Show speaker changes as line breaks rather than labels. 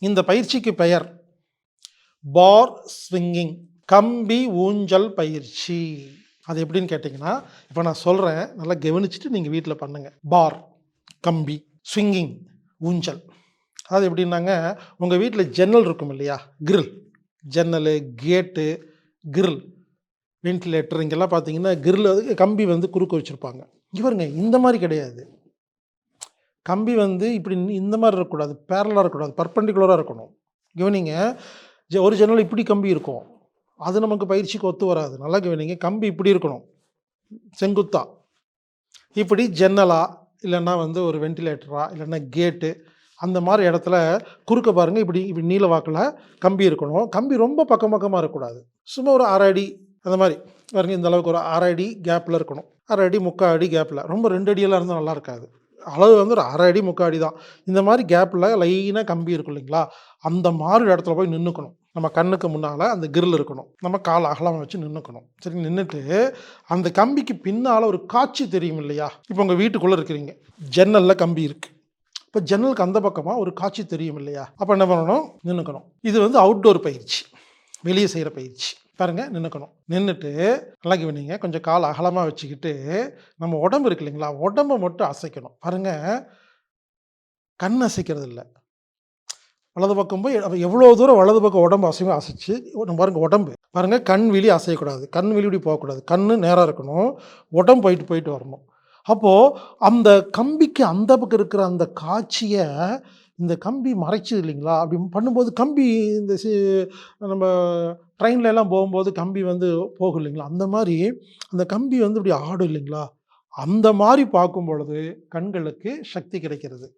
இந்த பயிற்சிக்கு பெயர் பார் ஸ்விங்கிங் கம்பி ஊஞ்சல் பயிற்சி. அது எப்படின்னு கேட்டிங்கன்னா இப்போ நான் சொல்கிறேன் நல்லா கவனிச்சுட்டு நீங்கள் வீட்டில் பண்ணுங்கள் பார் கம்பி ஸ்விங்கிங் ஊஞ்சல். அது எப்படின்னாங்க உங்கள் வீட்டில் ஜன்னல் இருக்கும் இல்லையா? கிரில். ஜன்னல் கேட்டு கிரில். வென்டிலேட்டர் இங்கெல்லாம் பார்த்தீங்கன்னா கிரில் வந்து கம்பி வந்து குறுக்க வச்சுருப்பாங்க. இவருங்க இந்த மாதிரி கிடையாது. கம்பி வந்து இப்படி இந்த மாதிரி இருக்கக்கூடாது பேரலாக இருக்கக்கூடாது பர்பண்டிகுலராக இருக்கணும். கவனிங்க ஜ- ஒரு ஜன்னல் இப்படி கம்பி இருக்கும். அது நமக்கு பயிற்சிக்கு ஒத்து வராது. நல்லா கவனிங்க கம்பி இப்படி இருக்கணும். செங்குத்தா. இப்படி ஜன்னலா இல்லைன்னா வந்து ஒரு வென்டிலேட்டரா இல்லைன்னா கேட்டு அந்த மாதிரி இடத்துல குறுக்க பாருங்க இப்படி இப்படி நீல வாக்கில் கம்பி இருக்கணும். கம்பி ரொம்ப பக்கம் பக்கமாக இருக்கக்கூடாது. சும்மா ஒரு அரை அடி அந்த மாதிரி. பாருங்க இந்த அளவுக்கு ஒரு அரை அடி கேப்பில் இருக்கணும். அரை அடி முக்கால் அடி கேப்பில் ரொம்ப ரெண்டு அடியெல்லாம் இருந்தால் நல்லா இருக்காது. அளவு வந்து ஒரு அரை அடி முக்கால் அடி தான். இந்த மாதிரி கேப்பில் லைனாக கம்பி இருக்கும் இல்லைங்களா? அந்த மாதிரி இடத்துல போய் நின்றுக்கணும் நம்ம கண்ணுக்கு முன்னால் அந்த கிரில் இருக்கணும். நம்ம கால் அகலமாக வச்சு நின்றுக்கணும் சரி நின்றுட்டு அந்த கம்பிக்கு பின்னால் ஒரு காட்சி தெரியும் இல்லையா? இப்போ உங்கள் வீட்டுக்குள்ளே இருக்கிறீங்க. ஜன்னலில் கம்பி இருக்குது இப்போ ஜன்னலுக்கு அந்த பக்கமாக ஒரு காட்சி தெரியும் இல்லையா? அப்போ என்ன பண்ணணும்? நின்றுக்கணும் இது வந்து அவுட்டோர் பயிற்சி. வெளியே செய்கிற பயிற்சி. பாருங்கள் நின்றுக்கணும் நின்றுட்டு நல்லா கவனிங்க கொஞ்சம் கால் அகலமாக வச்சுக்கிட்டு நம்ம உடம்பு இருக்கு இல்லைங்களா உடம்பை மட்டும் அசைக்கணும். பாருங்கள் கண் அசைக்கிறது இல்லை. வலது பக்கம் போய் எவ்வளோ தூரம் வலது பக்கம் உடம்பு அசைவம் அசைச்சு பாருங்க உடம்பு. பாருங்க கண் விழி அசையக்கூடாது. கண் விழி இப்படி போகக்கூடாது. கண் நேராக இருக்கணும். உடம்பு போயிட்டு போயிட்டு வரணும். அப்போது அந்த கம்பிக்கு அந்த பக்கம் இருக்கிற அந்த காட்சியை இந்த கம்பி மறைச்சது இல்லைங்களா? அப்படி பண்ணும்போது கம்பி இந்த சி- நம்ம ட்ரெயின்ல எல்லாம் போகும்போது கம்பி வந்து போகும் இல்லைங்களா? அந்த மாதிரி அந்த கம்பி வந்து இப்படி ஆடும் இல்லைங்களா? அந்த மாதிரி பார்க்கும் பொழுது கண்களுக்கு சக்தி கிடைக்கிறது.